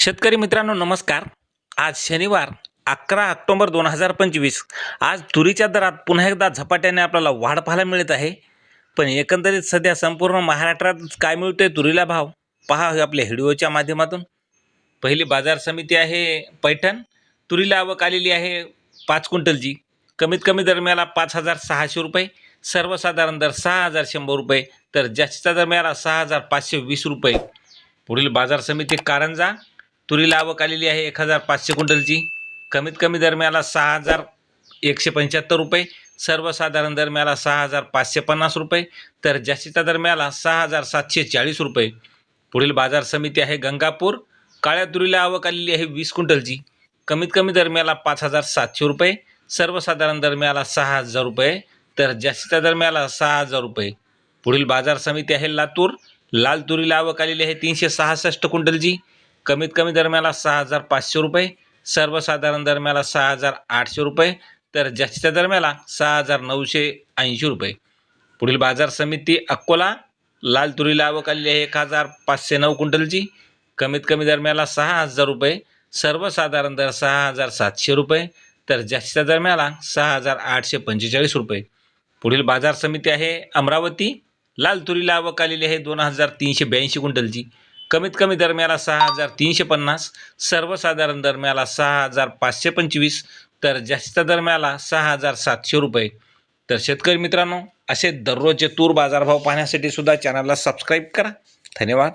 शेतकरी मित्रांनो नमस्कार. आज शनिवार अकरा ऑक्टोबर दोन हजार पंचवीस. आज तुरीच्या दरात पुन्हा एकदा झपाट्याने आपल्याला वाढ पाहायला मिळत आहे. पण एकंदरीत सध्या संपूर्ण महाराष्ट्रात काय मिळतोय तुरीला भाव? पहा आपल्या व्हिडिओच्या माध्यमातून. पहिली बाजार समिती आहे पैठण. तुरीला आवक आलेली आहे पाच क्विंटलची. कमीत कमी दर मिळाला पाच हजार सहाशे रुपये. सर्वसाधारण दर सहा हजार शंभर रुपये. तर जास्तीचा दर मिळाला सहा हजार पाचशे वीस रुपये. पुढील बाजार समिती कारंजा. तुरीला आवक आलेली आहे एक हजार पाचशे क्विंटलची. कमीत कमी दरम्याला सहा हजार एकशे पंच्याहत्तर रुपये. सर्वसाधारण दरम्याला सहा हजार पाचशे पन्नास रुपये. तर जास्तीचा दरम्याला सहा हजार सातशे चाळीस रुपये. पुढील बाजार समिती आहे गंगापूर. काळ्या तुरीला आवक आलेली आहे वीस क्विंटलची. कमीत कमी दरम्याला पाच हजार सातशे रुपये. सर्वसाधारण दरम्याला सहा हजार रुपये. तर जास्तीच्या दरम्याला सहा हजार रुपये. पुढील बाजार समिती आहे लातूर. लाल तुरीला आवक आलेली आहे तीनशे सहासष्ट क्विंटलची. कमीत कमी दरम्याला सहा हजार पाचशे रुपये सर्वसाधारण दरम्याला सहा हजार आठशे रुपये तर जास्तीच्या दरम्याला सहा हजार नऊशे ऐंशी रुपये. पुढील बाजार समिती अकोला लाल तुरीला आवक आलेली आहे एक हजार पाचशे नऊ क्विंटलची. कमीत कमी दरम्याला सहा हजार रुपये सर्वसाधारण दर सहा हजार सातशे रुपये तर जास्तीच्या दरम्याला सहा हजार आठशे पंचेचाळीस रुपये. पुढील बाजार समिती आहे अमरावती लाल तुरीला आवक आलेली आहे दोन हजार तीनशे ब्याऐंशी क्विंटलची. कमीत कमी दरम्याला सहा हजार तीनशे पन्नास सर्वसाधारण दरम्याला सहा हजार पाचशे पंचवीस तर जास्त दरम्याला सहा हजार सातशे रुपये. तर शेतकरी मित्रांनो असे दररोजचे तूर बाजारभाव पाहण्यासाठी सुद्धा चॅनलला सबस्क्राईब करा. धन्यवाद.